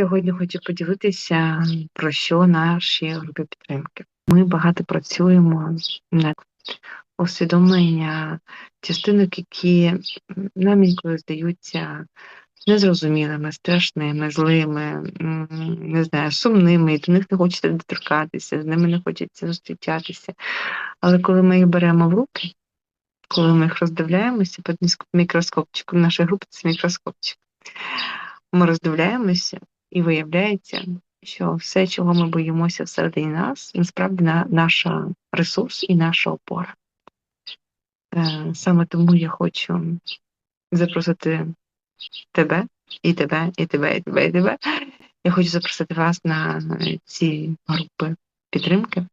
Сьогодні хочу поділитися, про що наші групи підтримки. Ми багато працюємо над усвідомлення частинок, які нам інколи здаються незрозумілими, страшними, злими, не знаю, сумними, і до них не хочеться доторкатися, з ними не хочеться зустрічатися. Але коли ми їх беремо в руки, коли ми їх роздивляємося під мікроскопчиком, наша група це мікроскопчик. Ми роздивляємося, і виявляється, що все, чого ми боїмося всередині нас, насправді на наша ресурс і наша опора. Е, Саме тому я хочу запросити тебе, і тебе, і тебе, і тебе, і тебе. Я хочу запросити вас на ці групи підтримки,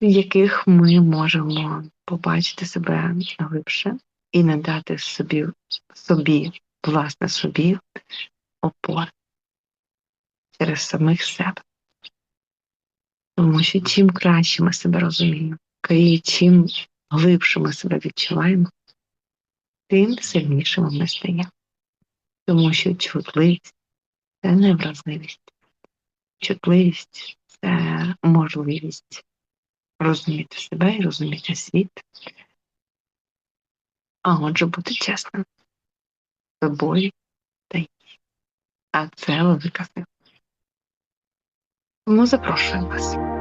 в яких ми можемо побачити себе глибше і надати собі, собі, власне собі опор через самих себе. Тому що чим краще ми себе розуміємо, і чим глибше ми себе відчуваємо, тим сильнішими ми стаємо. Тому що чутливість це не вразливість. Чутливість це можливість розуміти себе і розуміти світ. А отже, бути чесним з собою. А це велика сила. Тому запрошую вас.